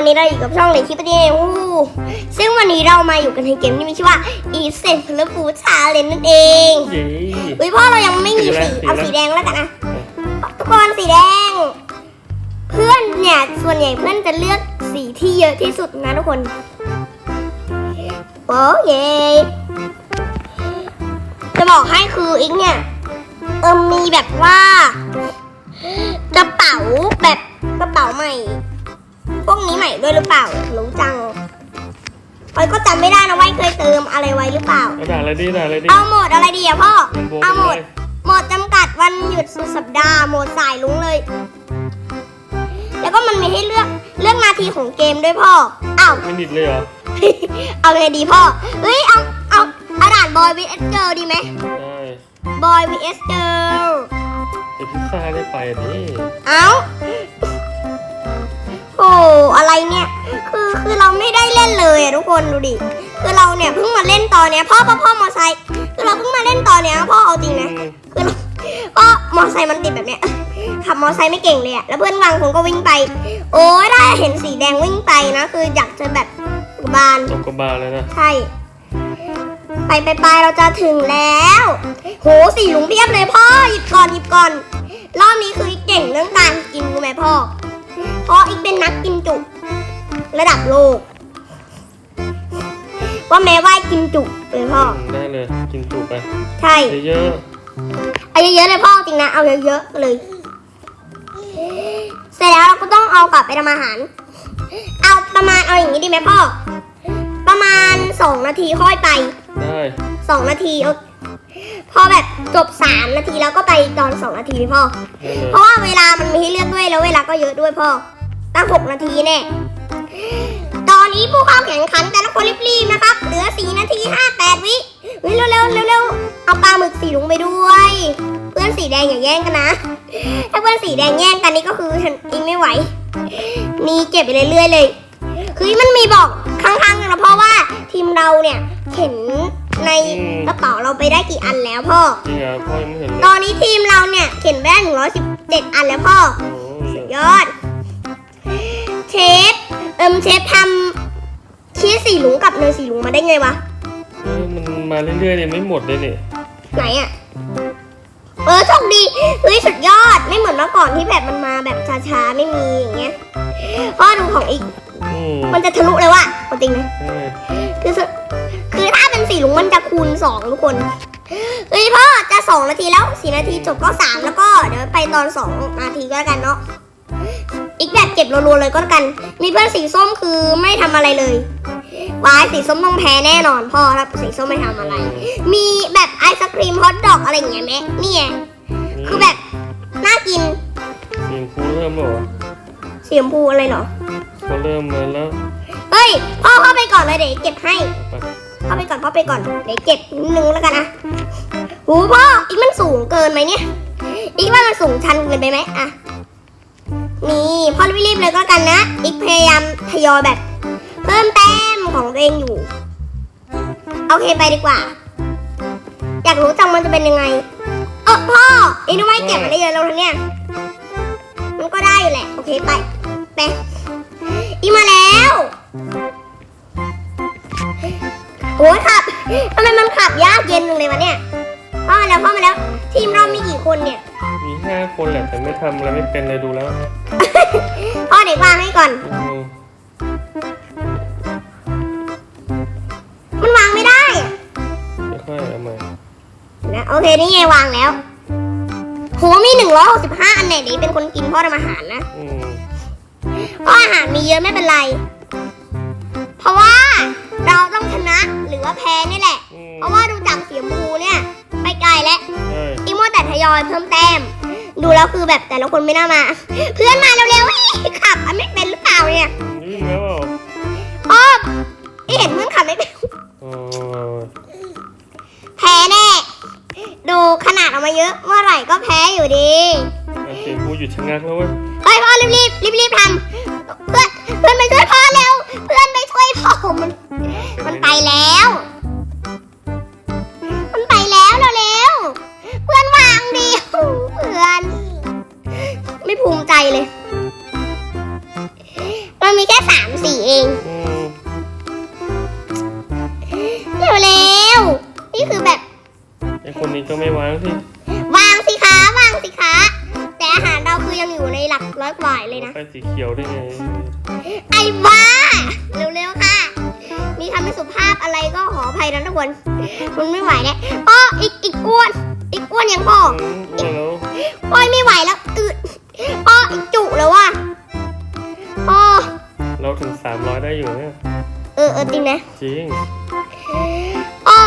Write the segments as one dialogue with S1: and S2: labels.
S1: วันนี้เราอยู่กับช่องเลยคลิปนี้อู้ซึ่งวันนี้เรามาอยู่กันในเกมที่มีชื่อว่า e s e n t l e f o o d Challenge นั่นเอง
S2: เย้
S1: อุ้ยพ่อเรายังไม่มี
S2: สี
S1: สี
S2: อะไร
S1: เอา
S2: สี
S1: สี
S2: อะไร
S1: แดงแล้วกันนะทุกคนสีแดง เพื่อนเนี่ยส่วนใหญ่เพื่อนจะเลือกสีที่เยอะที่สุดนะทุกคนโอ้เยจะบอกให้คืออีกเนี่ยเออมีแบบว่ากระเป๋าแบบกระเป๋าใหม่พ วกนี้ใหม่ด้วยหรือเปล่า รู้จังพลอยก็จำไม่ได้นะว่าเคยเติมอะไรไว้หรือเปล่า
S2: เอาด่าอะไรดีด่าอะไรดี
S1: เอาโหมดอะไรดีอะพ่อ
S2: โหมด
S1: เอาโหมด
S2: อะไร
S1: โหมดจำกัดวันหยุดสุดสัปดาห์ โหมดสายลุงเลย แล้วก็มันมีให้เลือก เลือกนาทีของเกมด้วยพ่อ อ้าว
S2: ไม่นิดเลยเหรอ
S1: เอาไงดีพ่อ เฮ้ย เอา เอาเอาด่านบอย vs girl ดีไหม
S2: ได้
S1: บอย vs girl
S2: แต่พิซซ่าได้ไปอะนี่
S1: เอา เราไม่ได้เล่นเลยอะทุกคนดูดิคือเราเนี่ยเพิ่งมาเล่นตอนเนี้ยพ่อพ่อพ่อมอไซค์คือเราเพิ่งมาเล่นตอนเนี้ยพ่อเอาจริงนะ
S2: อืม
S1: คือเราก็มอไซค์มันติดแบบเนี้ยขับมอไซค์ไม่เก่งเลยอะแล้วเพื่อนบางคนก็วิ่งไป โอ้ยถ้าเห็นสีแดงวิ่งไปนะ คืออยากจะแบบบาน
S2: ตกกระบาลเลยนะ
S1: ใช่ไปไปไปเราจะถึงแล้ว โหสีหลุงเพียบเลยพ่อหยิบก่อนหยิบก่อนรอบนี้คืออีกเก่งเรื่องการกินรู้ไหมพ่อเพราะอีกเป็นนักกินจุระดับโลก ว่าแม้ว่ากินจุเลยพ่อ
S2: มได้เลยกินจุไป
S1: ใช่
S2: เยอะ
S1: เอาเยอะๆเลยพ่อจริงนะ เอาเยอะๆเลย เสร็จแล้วเราก็ต้องเอากลับไปทำอาหาร เอาประมาณเอาอย่างนี้ดีไหมพ่อ ประมาณสองนาทีค่อยไป
S2: ๆได้
S1: สองนาทีเอาพอแบบจบสามนาทีแล้วก็ไปตอนสองนาทีเลยพ่อ
S2: ได้เลย
S1: เพราะว่าเวลามันมีให้เลือกด้วยแล้วเวลาก็เยอะด้วยพ่อ ตั้งหกนาทีแน่ตอ นนี้ผู้เข้าแข่งขันแต่ละคนรีบๆนะครับ เหลือสี่นาทีห้าแปดวิเฮ้ยเร็วๆเร็วๆเอาปลาหมึกสีลุงไปด้วย เพื่อนสีแดงอย่าแย่งกันนะ ถ้าเพื่อนสีแดงแย่งกันนี่ก็คือฉันอิงไม่ไหว มีเก็บไปเรื่อยๆเลยคือมันมีบอกข้างๆกันนะเพราะว่าทีมเราเนี่ยเข็นในกระเป๋าเราไปได้กี่อันแล้วพ่อ
S2: จริงเหรอพ่อยังไม่เห็นเลย
S1: ตอนนี้ทีมเราเนี่ยเข็นไปได้หนึ่งร้อยสิบเจ็ดอันแล้วพ่อ
S2: โอ้ย
S1: ยอด เชฟเอิมเชฟทำ ชีสสีหลุงกับเนยสีหลุงมาได้ไงวะ
S2: เออมันมาเรื่อยๆเลยไม่หมดเลยเนี่ย
S1: ไหนอะเออโชคดีเฮ้ยสุดยอดไม่เหมือนเมื่อก่อนที่แบบมันมาแบบช้าๆไม่มีอย่างเงี้ยพ่อดูของอีก
S2: อืม
S1: มันจะทะลุเลยว่ะเอาจริงไหม
S2: ใช่
S1: คือสุดคือถ้าเป็นสีหลุงมันจะคูณสองทุกคนเฮ้ยพ่อจะสองนาทีแล้วสี่นาทีจบก็สามแล้วก็เดี๋ยวไปตอนสองนาทีก็แล้วกันเนาะอีกแบบเก็บรัวๆเลยก็แล้วกัน มีเพื่อนสีส้มคือไม่ทำอะไรเลย วายสีส้มต้องแพ้แน่นอนพ่อถ้าสีส้มไม่ทำอะไร มีแบบไอศครีมฮอทดอกอะไรอย่างเงี้ยไหมนี่ไงคือแบบน่ากิน
S2: สีชมพูเริ่มแล้วเหรอ
S1: สีชมพูอะไรเหรอ
S2: เขาเริ่มเลยแล้ว
S1: เฮ้ยพ่อเข้าไปก่อนเลยเดี๋ยวเก็บให้
S2: เอาไป
S1: เข้าไปก่อนเข้าไปก่อนเดี๋ยวเก็บนิดนึงแล้วกันนะหูพ่ออีกมันสูงเกินไหมเนี่ย อีกว่ามันสูงชันเกินไปไหมอะนี่พ่อรีบๆเลยก็แล้วกันนะ อีกพยายามทยอยแบบ เพิ่มแต้ม ของตัวเองอยู่ โอเคไปดีกว่า อยากรู้จังมันจะเป็นยังไง เออพ่ออีกทำไมเก็บมาได้เยอะแล้วนะเนี่ย มันก็ได้อยู่แหละ โอเคไปไปอีกมาแล้วโอ้ยขับทำไมมันขับยากเย็นจังเลยวะเนี่ยพ่อมาแล้วพ่อมาแล้ว ทีมเรามีกี่คนเนี่ย
S2: มีห้าคนแหละแต่ไม่ทำอะไรไม่เป็นเลยดูแล้ว
S1: พ่อเดี๋ยววางให้ก่อน นี่ไงวางแล้วโหมีหนึ่งร้อยหกสิบห้าอันไหนเดี๋ยวเป็นคนกินพ่อทำอาหารนะ
S2: อืม
S1: พราะอาหารมีเยอะไม่เป็นไร เพราะว่าเราต้องชนะหรือว่าแพ้นี่แหละ
S2: อืม
S1: เพราะว่าดูจากสีชมพูเนี่ยไปไกลแล้วอีโมแต่ทยอยเพิ่มแต้ม ดูแล้วคือแบบแต่ละคนไม่น่ามา เพื่อนมาเร็วๆขับอันไม่เป็นหรือเปล่าเนี่ย
S2: วิ่งแล้วเหรอ
S1: พ่ออีเห็นเพื่อนขับไม่เป็น
S2: โอ้
S1: แออกมาเยอะเมื่อไหร่ก็แพ้อยู่ดี
S2: ยสีชมพูหยุดชะงักแล้วเว้ย
S1: เฮ้ยพ่อรีบรีบรีบรีบๆทำเพื่อนเพื่อนไปช่วยพ่อเร็ว เพื่อนไปช่วยพ่อมันมันไปแล้ว จริงพ่อ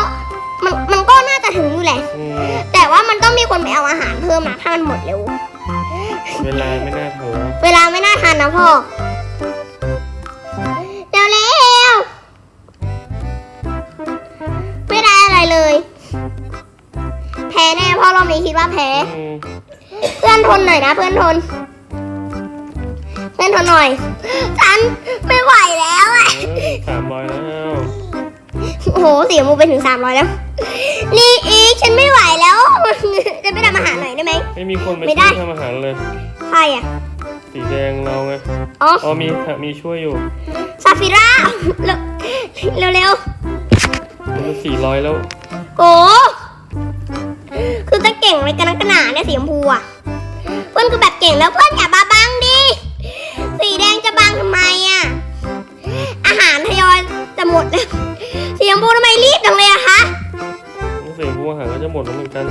S2: มัน
S1: มั
S2: น
S1: ก็น่าจะถึงอยู่แหละ
S2: อืม
S1: แต่ว่ามันต้องมีคนไปเอาอาหารเพิ่มนะถ้ามันหมดเร็ว
S2: เวลาไม่น่าเถอะ
S1: เวลาไม่น่าทันนะพ่อ เร็วเร็วๆไม่ได้อะไรเลย แพ้แน่พ่อรอบนี้คิดว่าแพ้
S2: อืม
S1: เพื่อนทนหน่อยนะเพื่อนทน เพื่อนทนหน่อย ฉันไม่ไหวแล้วอะ
S2: สามร้อยแล้ว
S1: โอ้โหเสียมูไปถึงสามร้อยแล้ว นี่อีกฉันไม่ไหวแล้วจะไปทำอาหารหน่อยได้ไหม
S2: ไม่มีคนมา
S1: ไม่ได้
S2: ช่วยทำอาหารเลย
S1: ใครอะ
S2: สีแดงเราไง
S1: อ๋อ
S2: อ๋อมีมีช่วยอยู่
S1: ซาฟิร่าเร็วเร็ว
S2: มันสี่ร้อยแล้ว
S1: ๆโอ้คือจะเก่งอะไรกันนักกันหนาเนี่ยสีชมพูอะ เพื่อนคือแบบเก่งแล้วเพื่อนอย่าบาบังดิ สีแดงจะบังทำไมอะ อาหารทยอยจะหมดแล้ว สีชมพูทำไมรีบจังเลยอะคะ
S2: สีบัวอาหารก็จะหมดแล้วเหมือนกัน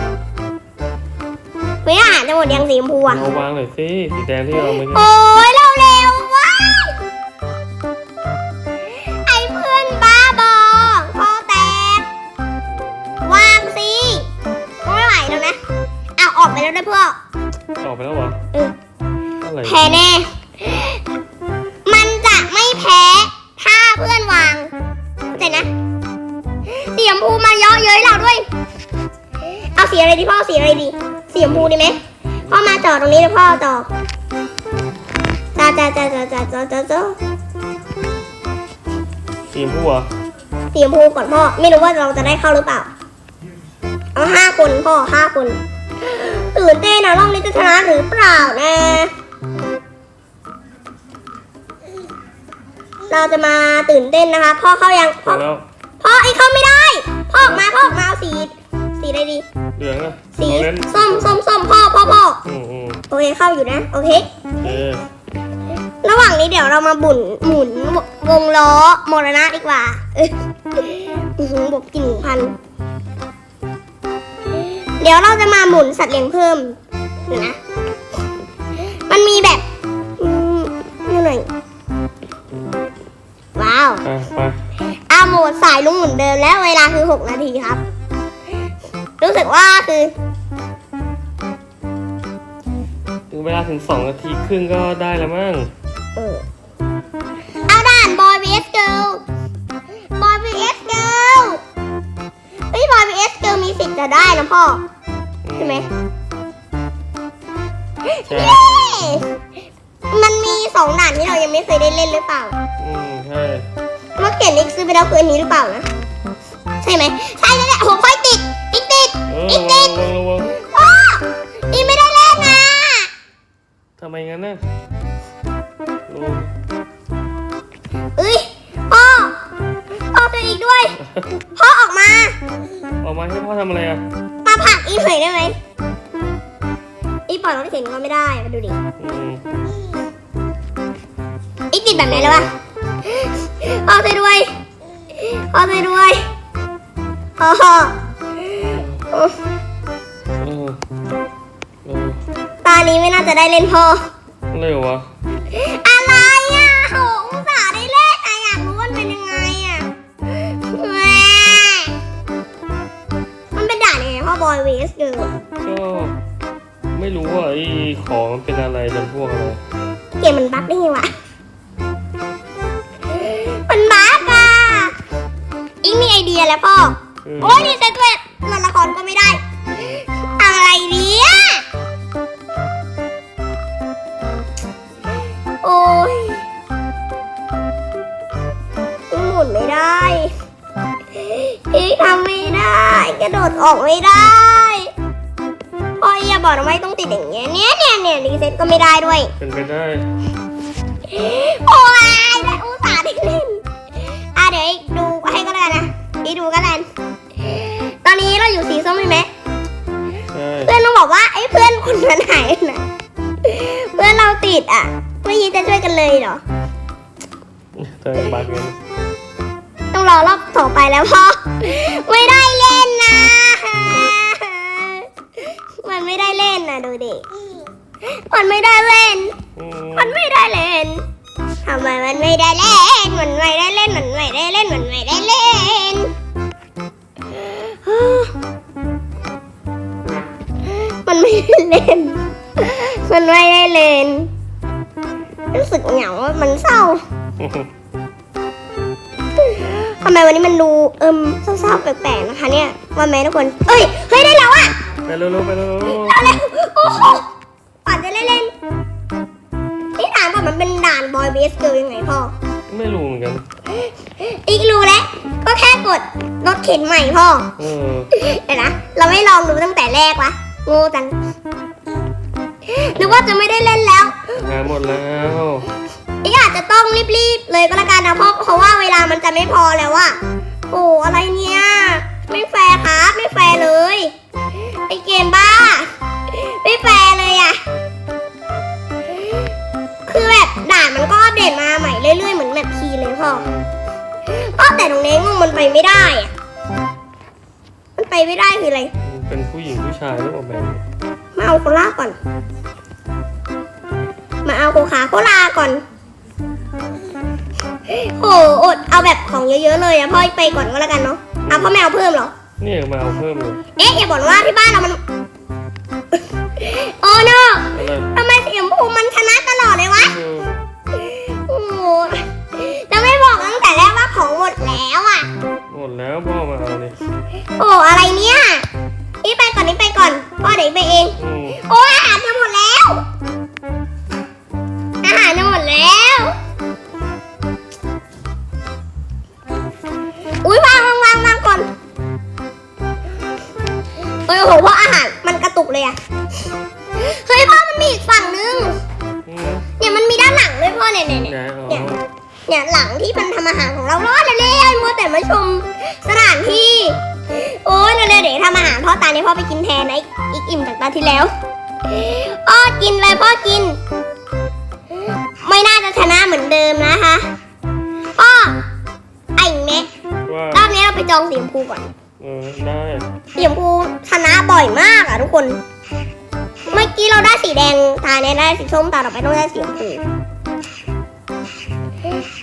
S1: เฮ้ยอาหารจะหมดยังสีชมพูอะ
S2: เอาวางหน่อยสิสีแดงที่เราไม่
S1: โอ้ยเร็วเร็ว
S2: สีบัว
S1: สีชมพูก่อนพ่อ ไม่รู้ว่าเราจะได้เข้าหรือเปล่า เอาห้าคนพ่อห้าคนตื่นเต้นนะรอบนี้จะชนะหรือเปล่านะ เราจะมาตื่นเต้นนะคะ พ่อเข้ายังพ่อ
S2: แล้ว
S1: พ่อไอ้เข้าไม่ได้ พ่อออกมาพ่อออกมาเอาสี สีอะไรดี
S2: เหลืองอะ
S1: สี
S2: เอาเล่น
S1: ส้มส้มส้มพ่อพ่อพ่อ
S2: อืมอืม
S1: โอเคเข้าอยู่นะ โอเค
S2: เออ
S1: ระหว่างนี้เดี๋ยวเรามาบุนหมุนวงล้อมรณะดีกว่าเอออื้อหือบวกกี่หนึ่งพัน เดี๋ยวเราจะมาหมุนสัตว์เลี้ยงเพิ่มเดี๋ยวนะ มันมีแบบอืมนี่หน่อยว้าว
S2: อะไป
S1: อาโหมดสายลุงเหมือนเดิมแล้วเวลาคือ 6 นาทีครับ รู้สึกว่าคือ
S2: ถึงเวลาถึงสองนาทีครึ่งก็ได้แล้วมั้ง
S1: เออเอาด่านบอย vs girl บอย vs girl เฮ้ยบอย vs girl มีสิทธิ์จะได้นะพ่อ ใช่ไหม
S2: ใช่
S1: เย้มันมีสองด่านที่เรายังไม่เคยได้เล่นหรือเปล่า
S2: อืมใช่
S1: เมื่อเขียนอีกซื้อไปแล้วคืออันนี้หรือเปล่านะ ใช่ไหมใช่ใช่ใช่โอ้โหค่อยติดติดติด
S2: เออ
S1: ติด
S2: ระ
S1: ติ
S2: วั
S1: ด
S2: งระวังระวัง
S1: พ่ออีไม่ได้เล่นนะ
S2: ทำไมงั้นน่ะรู้
S1: เอ้ยพ่อพ่อตัวอีกด้วย พ่อออกมา
S2: ออกมาให้พ่อทำอะไรอะ
S1: มาผลักอีหน่อยได้ไหมอีปล่อยรถเข็นก็ไม่ได้มาดูดิ
S2: อืม
S1: อีติดแบบไหนแล้ววะพ่อช่วยด้วยพ่อช่วยด้วยพ่อ
S2: เออเออ
S1: ตอนนี้ไม่น่าจะได้เล่นพ่อ
S2: เร็ววะ
S1: อะไข
S2: องมันเป็นอะไรจำพวกอะไร
S1: เกมมันบั๊กได้ไงวะ มันบั๊กอะอิงมีไอเดียแล้วพ่อ
S2: เออ
S1: โอ้ยดีเซตเวทละละครก็ไม่ได้ทำอะไรดีอะโอ้ยหมุนไม่ได้อีกทำไม่ได้ กระโดดออกไม่ได้พ่ออย่า บอกนะว่าต้องติดอย่างเงี้ยเนี่ยเนี่ยเนี่ยรีเซ็ตก็ไม่ได้ด้วย
S2: เป็นไปได้
S1: โอ้ยได้อุตส่าห์ได้เล่นอะเดี๋ยวอีกดูให้ก็แล้วกันนะอีกดูก็แล้วกันตอนนี้เราอยู่สีส้มใช่ไหม
S2: ใช่
S1: เพื่อนต้องบอกว่าไอ้เพื่อนคนนั้นหายไปไหนเพื่อนเราติดอะเมื่อกี้จะช่วยกันเลยเหรอ
S2: เจอบักเงิน
S1: ต้องรอรอบต่อไปแล้วพ่อไม่ได้เล่นนะ มันไม่ได้เล่นนะดูดิมันไม่ได้เล่น
S2: อืม
S1: มันไม่ได้เล่นทำไมมันไม่ได้เล่น มันไม่ได้เล่น มันไม่ได้เล่น มันไม่ได้เล่นมันไม่ได้เล่น มันไม่ได้เล่น รู้สึกเหงาอะมันเศร้าทำไมวันนี้มันดูเอิมเศร้าๆแปลกๆนะคะเนี่ยว่าแม่ทุกคน เอ้ย เฮ้ยได้แล้วอะ
S2: ไปเร็วๆไปเร็ว
S1: ได้แล้วโอ้โหป่านจะเล่นเล่นๆนี่ถามว่ามันเป็นด่านบอยเบสเกิลยังไงพ่อ
S2: ๆไม่รู้เหมือนกัน
S1: อีกรู้แล้ว ก็แค่กดรถเข็นใหม่พ่อ
S2: เออ
S1: เดี๋ยวนะ เราไม่ลองดูตั้งแต่แรกวะโง่จังหรือว่าจะไม่ได้เล่นแล้ว
S2: งานหมดแล้ว
S1: อีกอาจจะต้องรีบๆเลยก็แล้วกันนะเพราะเพราะว่าเวลามันจะไม่พอแล้วอะโอ้อะไรเนี่ย ไม่แฟร์ครับไม่แฟร์เลย ไอเกมบ้า ไม่แฟร์เลยอะคือแบบด่านมันก็อัปเดตมาใหม่เรื่อยๆเหมือนแบบคีเลยพ่อพ่อแต่ตรงนี้งงมันไปไม่ได้อะมันไปไม่ได้คืออะไร
S2: เป็นผู้หญิงผู้ชายหรือเปล่าแบบนี้
S1: มาเอาโคลาก่อน มาเอาโคคาโคลาก่อนโอ้อดเอาแบบของเยอะๆเลยอะพ่อไปก่อนก็แล้วกันเนาะเอาพ่อไม่เอาเพิ่มเหรอ
S2: นี่มาเอาเพิ่มเลย
S1: เอ๊ะอย่าบอกว่าที่บ้านเรามัน โอ้โน
S2: อะไร
S1: ทำไมสีชมพูมันชนะตลอดเลยวะ
S2: เออ
S1: โอ้โหแล้วไม่บอกตั้งแต่แรกว่าของหมดแล้วอะ
S2: หมดแล้วพ่อมาเอาเลย
S1: โอ้อะไรเนี่ย นี่ไปก่อนนี่ไปก่อนพ่อเดี๋ยวไปเอง สีส้มตาต่อไปต้องได้สีชมพู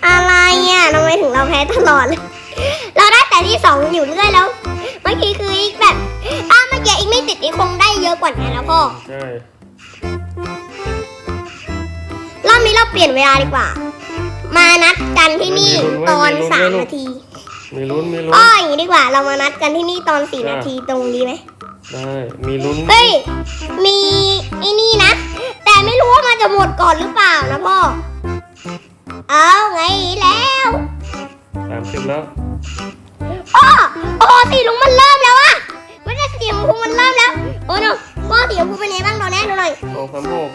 S1: อะไรอะทำไมถึงเราแพ้ตลอดเลย เราได้แต่ที่สองอยู่เรื่อยแล้ว เมื่อกี้คืออีกแบบอ้าวเมื่อกี้อีกไม่ติดอีกคงได้เยอะกว่านี้แล้วพ่อ
S2: ใช่
S1: รอบนี้เราเปลี่ยนเวลาดีกว่า มานัดกันที่นี่ตอนสามนาที
S2: มีลุ้นมีลุ้น
S1: อ้ออย่างนี้ดีกว่า เรามานัดกันที่นี่ตอนสี่นาทีตรงนี้ไหม
S2: ได้มีลุ้น
S1: เฮ้ย มีไอ้นี่นะแต่ ไม่รู้ว่ามันจะหมดก่อนหรือเปล่านะพ่อ เอาไงแล้ว
S2: สามสิบแล้ว
S1: อ้อโอ้สีลุงมันเริ่มแล้วอะมันจะสีชมพูมันเริ่มแล้ว โอ้โนพ่อสีชมพูเป็นไงบ้างตอนนี้ดูหน่อย
S2: สองสามหก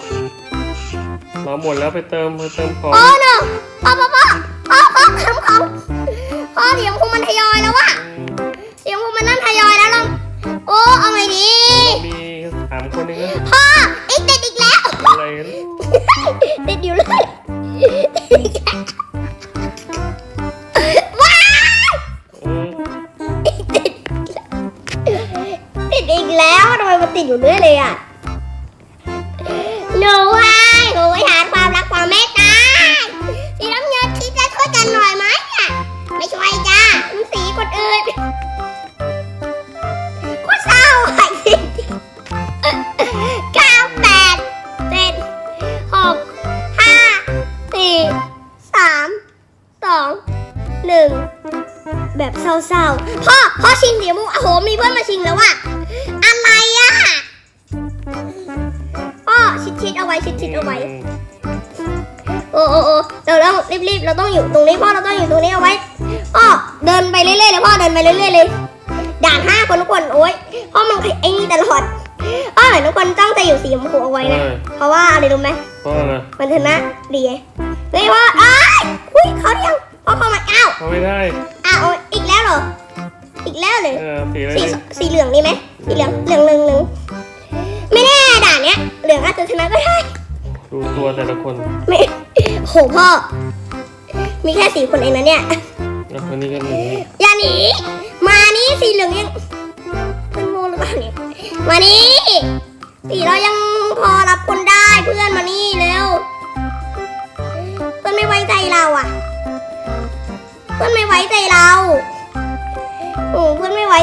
S2: เราหมดแล้วไปเติมไปเติมของ
S1: โอ้โนพ่อพ่อพ่อพ่อพ่อทำของพ่อสีชมพูมันทยอยแล้วอะ
S2: อืม
S1: สีชมพูมันเริ่มทยอยแล้วลองโอ้เอาไงดี
S2: มีสามคนเองนะ
S1: พ่อ ติดอยู่เลยว้ายานห้าคนทุกคนโอ๊ยพ่อมันไอ้นี่ตลอดพ่อเห็นทุกคนต้องจะอยู่สีชมพูเอาไว้นะเพราะว่าอะไรรู้ไหม
S2: เพราะอะไร
S1: มันชนะดีไงเฮ้ยพ่ออ้ายอุ้ยเขาเรียงพ่อเข้ามาอ้าว
S2: เขาไม่ได้
S1: อ้าวอีกแล้วเหรอ อีกแล้วเลย
S2: เออสีอะไร
S1: สี
S2: ดี
S1: สีเหลืองนี่ไหมสีเหลืองเหลืองเหลืองเหลืองไม่แน่ด่านเนี้ยเหลืองอาจจะชนะก็ได้
S2: ดูตัวแต่ละคน
S1: ไม่โหพ่อ มีแค่สี่คนเองนะเนี่ย
S2: แล้วคนนี้ก็หนี
S1: อย่าหนี มานี่สีเหลืองยังเป็นโมหรือเปล่าเนี่ยมานี่สีเรายังพอรับคนได้เพื่อนมานี่เร็วเพื่อนไม่ไว้ใจเราอะ เพื่อนไม่ไว้ใจเราโอ้เพื่อนไม่ไว้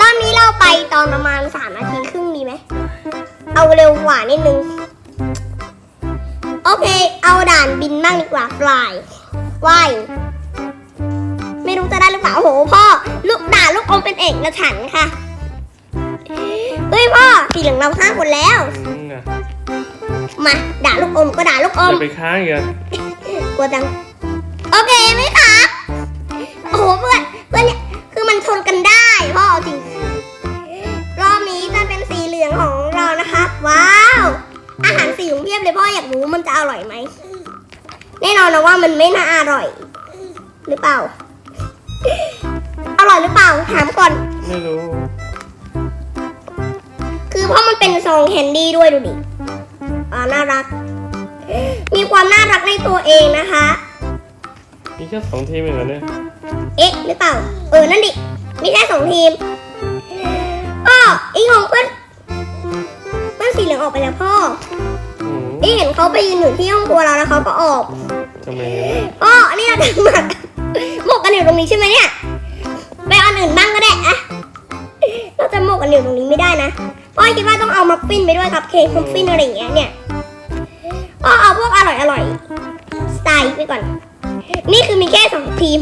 S1: รอบนี้เราไปตอนประมาณสามนาทีครึ่งดีไหมเอาเร็วกว่านิดนึงโอเค เอาด่านบินบ้างดีกว่า fly ว่าย เป็นเอกนะฉันค่ะเฮ้ยพ่อสีเหลืองเราห้าคนแล้ว
S2: อืมนะ
S1: มาด่าลูกอมก็ด่าลูกอม
S2: จะไปค้างอีกเหรอก
S1: ลัวจังโอเคไหมคะโอ้โหเพื่อนเพื่อนเนี่ยคือมันชนกันได้พ่อเอาจริง รอบนี้จะเป็นสีเหลืองของเรานะคะ ว้าว อาหารสีของเพียบเลยพ่ออยากรู้มันจะอร่อยไหมแน่นอนนะว่ามันไม่น่าอร่อย หรือเปล่า อร่อยหรือเปล่าถามก่อน
S2: ไม่รู้
S1: คือเพราะมันเป็นซองแคนดี้ด้วยดูดิอ่าน่ารัก มีความน่ารักในตัวเองนะคะ
S2: มีแค่สองทีมเองเหรอเนี่ย
S1: เอ๊ะหรือเปล่า เออ นั่นดิ มีแค่สองทีมอ้ออีกของเพื่อนเพื่อนสีเหลืองออกไปแล้วพ่อ
S2: อืม
S1: อีเห็นเขาไปยืนอยู่ที่ห้องครัวเราแล้วเขาก็ออก
S2: ทำไมงั้นอะ
S1: พ่ออันนี้เราจะมาหมกกันอยู่ตรงนี้ใช่ไหมเนี่ย ไปเอาอันอื่นบ้างก็ได้อะเราจะหมกกันอยู่ตรงนี้ไม่ได้นะพ่อคิดว่าต้องเอามัฟฟินไปด้วยครับเค้กมัฟฟินอะไรอย่างเงี้ยเนี่ยพ่อเอาพวกอร่อยอร่อยสไตล์ไปก่อน นี่คือมีแค่สองทีม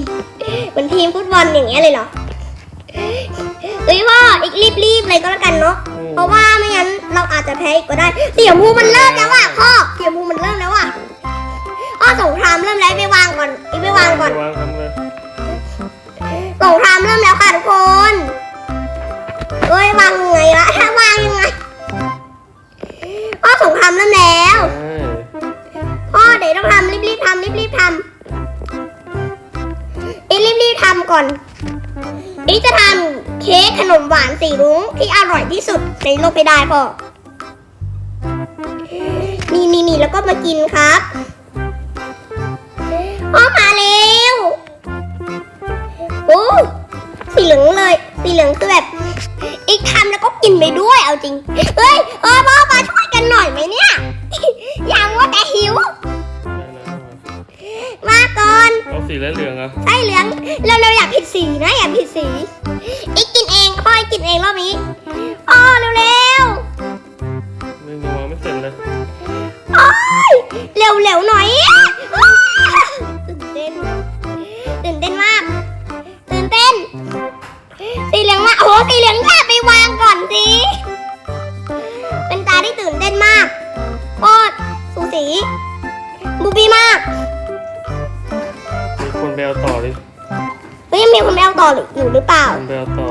S1: เหมือนทีมฟุตบอลอย่างเงี้ยเลยเหรอเฮ้ยพ่ออีกรีบๆเลยก็แล้วกันเนาะเพราะว่าไม่งั้นเราอาจจะแพ้อีกก็ได้เสี่ยงภูมันเริ่มแล้วว่ะพ่อเสี่ยงภูมันเริ่มแล้วว่ะพ่อสงครามเริ่มแล้วไปวางก่อนอีกไปวางก่อน
S2: วางทำเลย
S1: สงครามเริ่มแล้วค่ะทุกคนเอ้ยวางยังไงวะถ้าวางยังไงพ่อสงครามเริ่มแล้ว
S2: ใช่
S1: พ่อเดี๋ยวต้องทำรีบๆทำรีบๆทำอีรีบๆทำก่อนอีจะทำเค้กขนมหวานสีรุ้งที่อร่อยที่สุดในโลกไปได้พ่อนี่นี่นี่แล้วก็มากินครับพ่อมาเร็ว อ้สีเหลืองเลย สีเหลืองคือแบบอีกทำแล้วก็กินไปด้วยเอาจริง เฮ้ยเออพ่อมาช่วยกันหน่อยไหมเนี่ย ยังว่าแต่หิว
S2: ได้แล้ว
S1: มาก่อน
S2: เอาสีและเหลืองเหรอะ
S1: ไส้เหลืองเราเราอยากผิดสีนะอยากผิดสีอีกกินเองพ่ออีกกินเองรอบนี้พ่อเร็วเร็ว
S2: ไม่รู้ว่าไม่เสร็จเลย
S1: ๆโอ้ยเร็วเร็วหน่อยอ้าวตื่นเต้นตื่นเต้นมากตื่น เต้น สีเหลืองมาโอ้โหสีเหลืองอย่าไปวางก่อนสิเป็นตาที่ตื่นเต้นมากโคตรสูสีบูบี้มาก
S2: มีคนไปเอาต่อดิ
S1: เฮ้ยยังมีคนไปเอาต่ออยู่หรือเปล่า
S2: คนไปเอาต่อ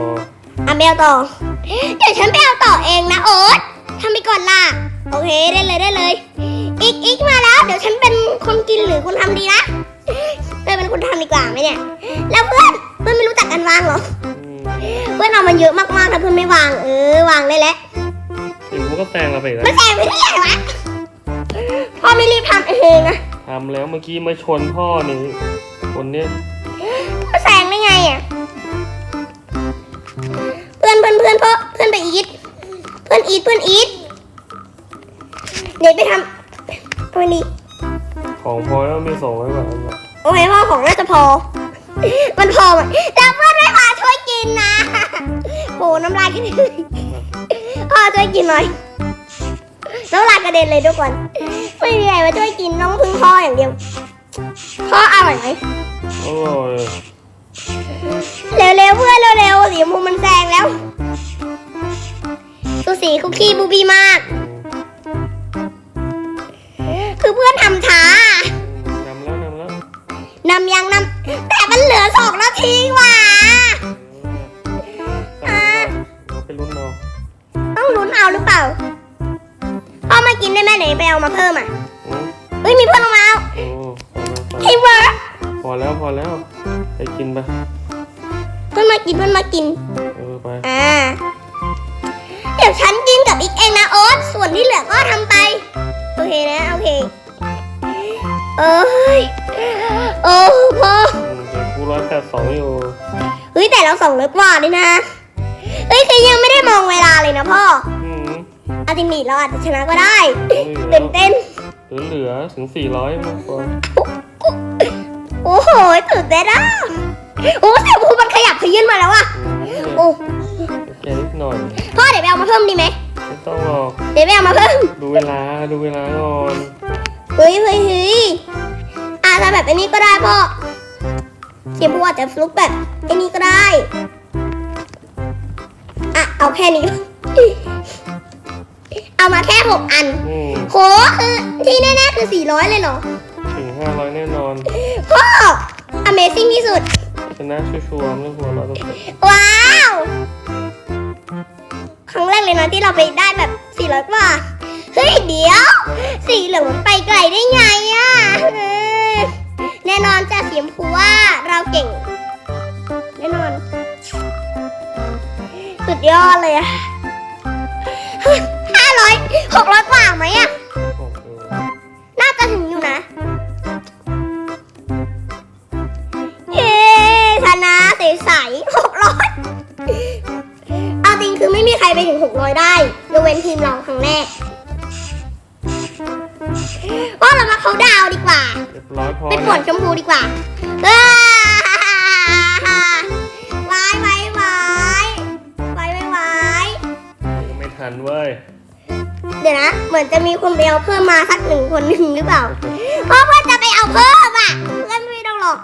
S1: อะไปเอาต่อเดี๋ยวฉันไปเอาต่อเองนะโอ๊ตทำไปก่อนล่ะโอเคได้เลยได้เลย อีกอีกมาแล้ว เดี๋ยวฉันเป็นคนกินหรือคนทำดีนะเพื่อนเป็นคนทำดีกว่าไหมเนี่ย แล้วเพื่อน เพื่อนไม่รู้จักกันวางเหรอ
S2: อืม
S1: เพื่อนเอามันเยอะมากๆถ้าเพื่อนไม่วาง เออ วางได้แล้ว
S2: สีฟูก็แซงเราไปอีกแล้ว
S1: มันแซงไปได้ไงวะพ่อไม่รีบทำเองอะ
S2: ทำแล้วเมื่อกี้มาชนพ่อนี่คนเนี้ย
S1: มันแซงได้ไงอะเพื่อนเพื่อนเพื่อนเพื่อนเพื่อนไปอีทเพื่อนอีทเพื่อนอีทเดี๋ยวไปทำตัวนี้
S2: ของพอแล้วมีส่งไว้ก่อนนะ
S1: โอเคพ่อของน่าจะพอ มันพอไหมแต่เพื่อนไม่มาช่วยกินนะโหน้ำลายกระเด็นเลยพ่อช่วยกินหน่อย น้ำลายกระเด็นเลยทุกคน ไม่มีใครมาช่วยกินน้องพึ่งพ่ออย่างเดียว พ่ออร่อยไหม
S2: อร่อย
S1: เร็วๆเพื่อนเร็วๆสีชมพูมันแซงแล้วสูสีคุกกี้บูบี้มาก คือเพื่อนทำช้า
S2: นำแล้วนำแล้ว
S1: นำยังนำแต่ มันเหลือสองนาทีว่ะ
S2: อ่าเราไปลุ้นเอา
S1: ต้องลุ้นเอาหรือเปล่าพ่อมากินได้ไหมไหนไปเอามาเพิ่มอะ
S2: อืม
S1: เฮ้ยมีเพื่อนลงมาเอา
S2: โอ้พอ
S1: ทีเวิร์ก
S2: พอแล้วพอแล้วไปกินไป
S1: เพื่อนมากินเพื่อนมากิน
S2: เออไป
S1: อ่า เดี๋ยวฉันกินกับอีกเองนะโอ๊ตส่วนที่เหลือก็ทำไป โอเคนะ โอเค เอ้ย โอ้พ่อ
S2: อืมเดี๋ยว กูร้อยแปดสองอยู่
S1: เฮ้ยแต่เราสองร้อยกว่านี่นะเฮ้ยคือยังไม่ได้มองเวลาเลยนะพ่อ
S2: อืม
S1: อาติมีเราอาจจะชนะก็ได้
S2: เหลือ
S1: ตื่นเต้น
S2: เหลือเหลือถึงสี่ร้อยมากกว่า
S1: โอ้โหตื่นเต้นอะโอ้เสียงภูมันขยับขยื่นมาแล้วอะ
S2: อืม
S1: โอ้
S2: แค่นิดหน่อย
S1: พ่อเดี๋ยวไปเอามาเพิ่มดีไหม
S2: ไม่ต้องหรอก
S1: เดี๋ยวไปเอามาเพิ่ม
S2: ดูเวลาดูเวลาก่อน
S1: เฮ้ยเฮ้ยเฮ้ยอาจจะแบบไอ้นี้ก็ได้พ่อ เสียงภูอาจจะฟลุกแบบไอ้นี้ก็ได้ อะ เอาแค่นี้ เอามาแค่หกอัน
S2: อืม
S1: โหคือที่แน่ๆคือ400เลยเหรอ
S2: ถึงห้าร้อยแน่นอน
S1: พ่อ Amazing ที่สุด
S2: ชนะชัวร์ๆไม่หัวเราะต้องเสร็จ
S1: ว้าว ครั้งแรกเลยนะที่เราไปได้แบบ400กว่า เฮ้ย เดี๋ยว สีเหลืองมันไปไกลได้ไงอะเออ แน่นอนจะเสียมพูว่าเราเก่ง แน่นอน สุดยอดเลยอะห้าร้อยหกร้อยกว่าไหมอะ เหมือนจะมีคนไปเอาเพิ่มมาสักหนึ่งคนหนึ่งหรือเปล่า เพราะว่าจะไปเอาเพิ่มอะเพื่อนไม่ต้องหรอก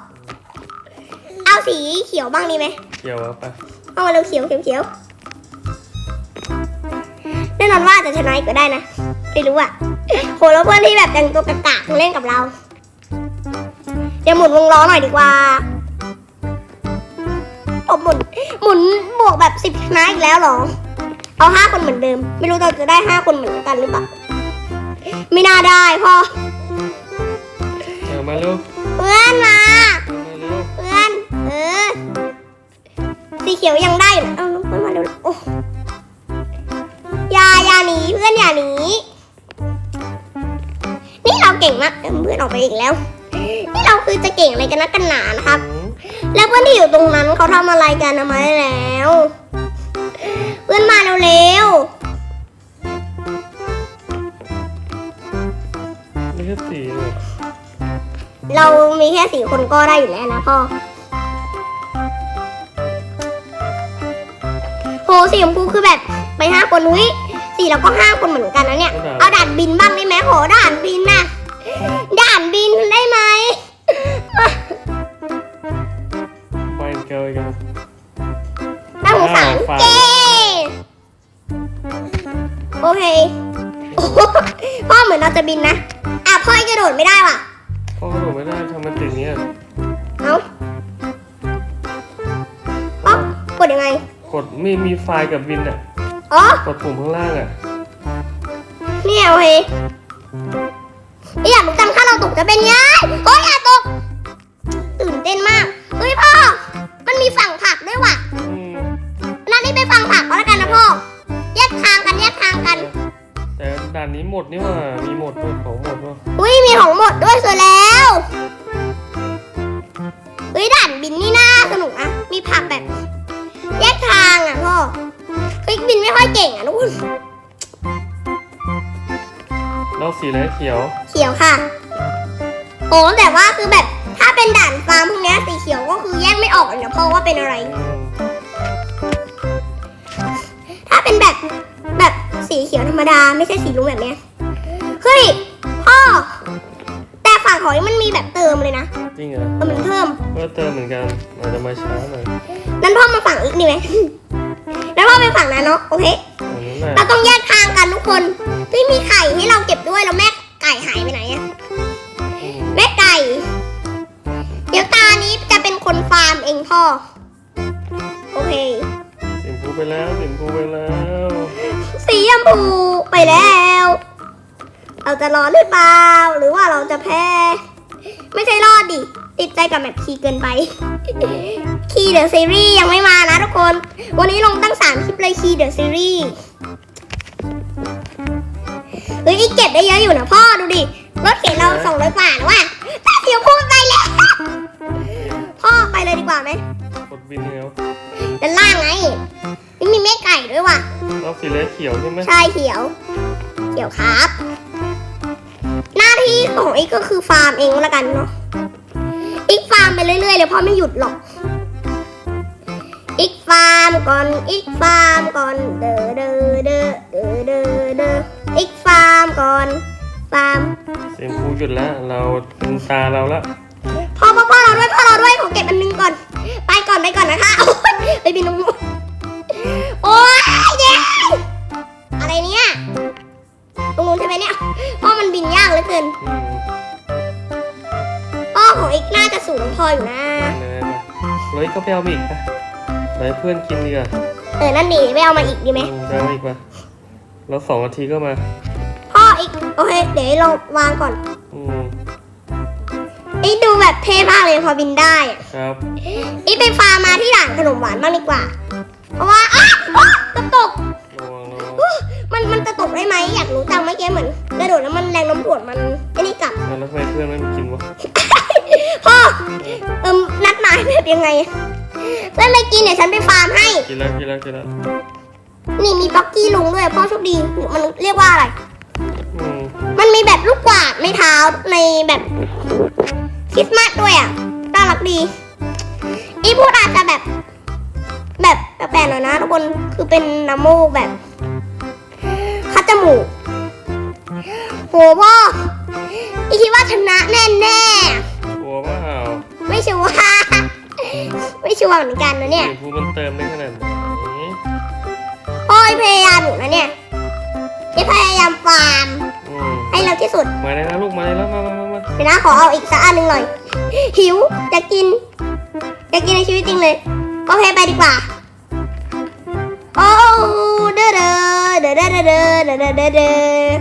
S1: เอาสีเขียวบ้างดีไหม
S2: เกี่ยวเอาไป
S1: เอามาเร็วเขียวเขียวเขียวแน่นอนว่าจะชนะอีกก็ได้นะ ไม่รู้อะโหแล้วเพื่อนที่แบบแต่งตัวกากๆมาเล่นกับเรา เดี๋ยวหมุนวงล้อหน่อยดีกว่าโอ้หมุนหมุนบวกแบบสิบชนะอีกแล้วเหรอ เอาห้าคนเหมือนเดิม ไม่รู้เราจะได้ห้าคนเหมือนกันหรือเปล่า ไม่น่าได้พ่อ
S2: เอามาเร็ว
S1: เพื่อนมา
S2: เอามาเร็ว
S1: เพื่อนเออสีเขียวยังได้อยู่นะเอาน้องเพื่อนมาเร็วๆโอ้อย่าอย่าหนีเพื่อนอย่าหนีนี่เราเก่งมากเออเพื่อนออกไปอีกแล้ว นี่เราคือจะเก่งอะไรกันนักกันหนานะครับ
S2: อืม
S1: แล้วเพื่อนที่อยู่ตรงนั้นเขาทำอะไรกันทำไมแล้ว เพื่อนมาเร็ว
S2: ไม่ใช่สีเลย
S1: ๆเรามีแค่สี่คนก็ได้อยู่แล้วนะพ่อโหสีชมพูคือแบบไปห้าคนเฮ้ยสี่เราก็ห้าคนเหมือนกันนะเนี่ย เอาด่านบินบ้างได้ไหมโหด่านบินน่ะด่านบินได้ไหม
S2: ไปเกยกัน
S1: น่าสงสาร
S2: อ่าฟัง
S1: เกโอเคพ่อเหมือนเราจะบินนะ ระโดดไม่ได้ว่ะ
S2: พ่อกระโดดไม่ได้ทำมันติดเนี้ย
S1: เอ้าอ๋อกดยังไง
S2: กดไม่มีไฟล์กับวินอะ
S1: อ๋อ
S2: กดปุ่มข้างล่างอะ
S1: เนี่ยโอเคไอยากรู้จังถ้าเราตกจะเป็นไงโอ้ยอย่าตก ตื่นเต้นมากเฮ้ยพ่อ มันมีฝั่งผักด้วยว่ะ
S2: อืม
S1: นั่นนี่ไปฝั่งผักก็แล้วกันนะพ่อ แยกทางกันแยกทางกัน
S2: แต่ด่านนี้หมดนี่หว่ามีหมดด้วยของหมดด้วย
S1: อุ้ยมีของหมดด้วยสวยแล้วเฮ้ยด่านบินนี่น่าสนุกอะมีผักแบบ แยกทางอะพ่อเฮ้ยบินไม่ค่อยเก่งอะทุกคน
S2: แล้วสีอะไรเขียว
S1: เขียวค่ะโอ้แต่ว่าคือแบบถ้าเป็นด่านฟาร์มพวกเนี้ยสีเขียวก็คือแยกไม่ออกเลยนะพ่อว่าเป็นอะไร
S2: อืม
S1: ถ้าเป็นแบบแบบ สีเขียวธรรมดาไม่ใช่สีรุ้งแบบเนี้ยเฮ้ยพ่อแต่ฝั่งหอยมันมีแบบเติมเลยนะ
S2: จริงเหรอ
S1: เออมันเพิ่ม
S2: ก็เติมเหมือนกันอาจจะมาช้าหน่อย
S1: นั้นพ่อมาฝั่งอีกดีไหมแล้วพ่อไปฝั่งนั้นเนาะโอเค
S2: อันนั้นแหละ
S1: เราต้องแยกทางกันทุกคนเฮ้ยมีไข่ให้เราเก็บด้วยแล้วแม่ไก่หายไปไหนอะ
S2: อืม
S1: แม่ไก่ เดี๋ยวตานี้จะเป็นคนฟาร์มเองพ่อโอเค
S2: สิมพูไปแล้วสิมพูไปแล้ว
S1: สีชมพูไปแล้ว เราจะรอดหรือเปล่า หรือว่าเราจะแพ้ ไม่ใช่รอดดิ ติดใจกับแมปคีย์เกินไปคีย์เดอะซีรีส์ยังไม่มานะทุกคน วันนี้ลงตั้งสามคลิปเลยคีย์เดอะซีรีส์เฮ้ยอีกเก็บได้เยอะอยู่นะพ่อดูดิ รถเข็นเราสองร้อยกว่าแล้วว่ะแต่เสียวพูดไปแล้ว พ่อไปเลยดีกว่าไหม
S2: กดบินแล้ว
S1: ด้านล่างไงนี่ มีแม่ไก่ด้วยว่ะ
S2: เราสีเหลืองเขียวใช่ไหม
S1: ใช่เขียว เขียวครับ หน้าที่ของอีกก็คือฟาร์มเองแล้วกันเนาะอีกฟาร์มไปเรื่อยๆเลยเพราะไม่หยุดหรอก อีกฟาร์มก่อนอีกฟาร์มก่อนเด้อเด้อเด้อเด้อเด้อเด้ออีกฟาร์มก่อนฟาร์ม
S2: เสียงครูหยุดแล้วเราเป็นตาเราละ
S1: พ่อพ่อพ่อเราด้วยพ่อเราด้วยขอเก็บอันหนึงก่อน ไปก่อนไปก่อนนะคะโอ๊ยไปบินลง โอ้ยเย้อะไรเนี่ยตรงนู้นใช่ไหมเนี่ยพ่อมันบินยากเหลือเกิน
S2: อืม
S1: พ่อของอีกน่าจะสูงพออยู่นะ
S2: เลยนะเลยก็ไปเอามาอีกนะไปให้เพื่อนกินดีกว่า
S1: เออนั่นดีไปเอามาอีกดีไหม
S2: อืมไปเอาอีกมาแล้วสองนาทีก็มา
S1: พ่ออีกโอเคเดี๋ยวเราวางก่อน
S2: อืม
S1: อีกดูแบบเท่มากเลยพอบินได้อะ
S2: ครับ
S1: อีกไปฟาร์มมาที่ร้านขนมหวานบ้างดีกว่า เพราะว่าอ้าวอ้าวกระตก
S2: ระวังระวัง
S1: มันมันจะตกได้ไหมอยากรู้จังเมื่อกี้เหมือนกระโดดแล้วมันแรงน้ำถ่วงมันไอ้นี่กลับ
S2: แล้วทำไมเพื่อนไม่มากินวะ
S1: พ่อเอิมนัดหมายแบบยังไงเพื่อนไม่กินเดี๋ยวฉันไปฟาร์มให้
S2: กินแล้วกินแล้วกินแล้ว
S1: นี่มีบ็อกกี้ลุงด้วยพ่อโชคดีมันเรียกว่าอะไร
S2: อืม
S1: มันมีแบบลูกกวาดในเท้าในแบบคริสต์มาสด้วยอะน่ารักดีอีพูดอาจจะแบบ แบบแปลกๆหน่อยนะทุกคนคือเป็นน้ำมูกแบบคัดจมูกโหพ่ออีคิดว่าชนะแน่แน่
S2: กลัวเปล่า
S1: ๆไม่ชัวร์ไม่ชัวร์เหมือนกันนะเนี่ย
S2: เสียงครูมันเติมได้ขนาดไหน
S1: พ่อพยายามอยู่นะเนี่ยจะพยายามฟาร์ม
S2: อืม
S1: ให้เร็วที่สุด
S2: มาเลยนะลูกมาเลยแล้วมามามามา
S1: เดี๋ยวนะขอเอาอีกสักอันหนึ่งหน่อย หิวจะกินจะกินในชีวิตจริงเลย โอเคไปดีกว่า โอ้เด้อเด้อเด้อเด้อเด้อเด้อเด้อเด้อเด้อเด้อ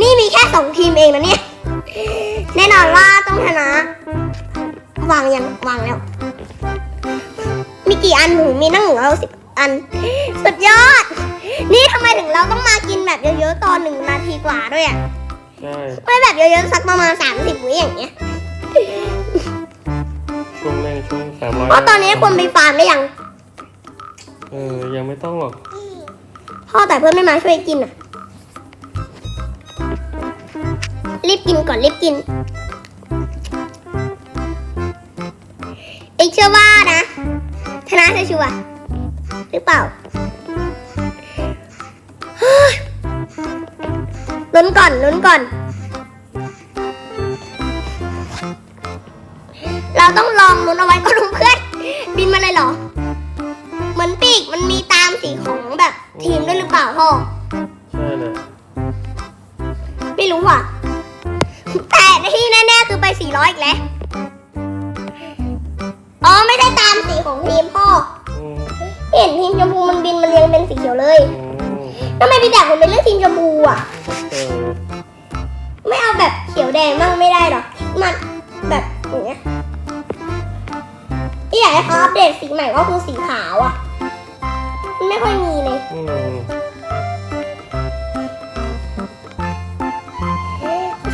S1: นี่มีแค่สองทีมเองนะเนี่ย แน่นอนว่าต้องชนะ วางยังวางแล้ว มีกี่อันหนูมีนั่งหนึ่งเราสิบอัน สุดยอด นี่ทำไมถึงเราต้องมากินแบบเยอะๆตอนหนึ่งนาทีกว่าด้วยอะ
S2: ใช่
S1: ไม่แบบเยอะๆสักประมาณสามสิบวิอย่างเงี้ยา
S2: มร้อย
S1: เพราะตอนนี้ควรไปฟาร์มได้ยัง
S2: เออ ยังไม่ต้องหรอก
S1: พ่อแต่เพื่อนไม่มาช่วยกินอะ รีบกินก่อนรีบกินอีกเชื่อว่านะชนะเธอชัวร์หรือเปล่าเฮ้ยลุ้นก่อนลุ้นก่อน ต้องลองลุ้นเอาไว้ก็ลุ้นเพื่อนบินมาเลยเหรอ เหมือนปีกมันมีตามสีของแบบทีมด้วยหรือเปล่าพ่อ
S2: ใช่เลย
S1: ไม่รู้อะ แต่ที่แน่ๆคือไป 400 อีกแล้ว อ๋อไม่ได้ตามสีของทีมพ่อ
S2: อืม
S1: เห็นทีมชมพูมันบินมันเรียงเป็นสีเขียวเลย
S2: อืม
S1: ทำไมพี่แดกมันเป็นเลือกทีมชมพูอะ
S2: เออ
S1: ไม่เอาแบบเขียวแดงบ้างไม่ได้หรอ มันแบบอย่างเงี้ย ที่อยากให้เขาอัปเดตสีใหม่ก็คือสีขาวอะมันไม่ค่อยมีเลย
S2: อืม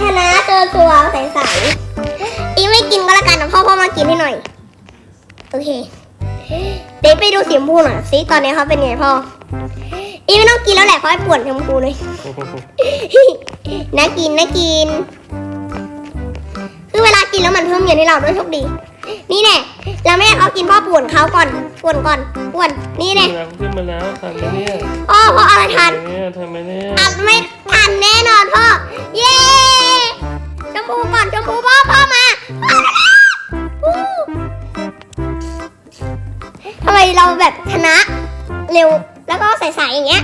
S1: ชนะเจอตัวใสๆอีไม่กินก็แล้วกันนะพ่อพ่อมากินให้หน่อย โอเค เดี๋ยวไปดูสีชมพูหน่อยสิตอนนี้เขาเป็นไงพ่อ อีไม่ต้องกินแล้วแหละเพราะไอ้ปวดชมพูเลย น่ากินน่ากิน คือเวลากินแล้วมันเพิ่มเงินให้เราด้วยโชคดี นี่แน่เราไม่ให้เขากินพ่อป่วนเขาก่อนป่วนก่อนป่วนนี่แน่
S2: ขึ้นมาแล้วขึ้นมาแล้วทันไหมเนี่ย
S1: พ่อพ่ออะไรทัน
S2: ทำไมเนี่ยทำไมเนี่ย
S1: อัดไม่ทันแน่นอนพ่อเย้ชมพูก่อนชมพูพ่อพ่อมาพ่อมาแล้วอู้ทำไมเราแบบชนะเร็วแล้วก็ใสๆอย่างเงี้ย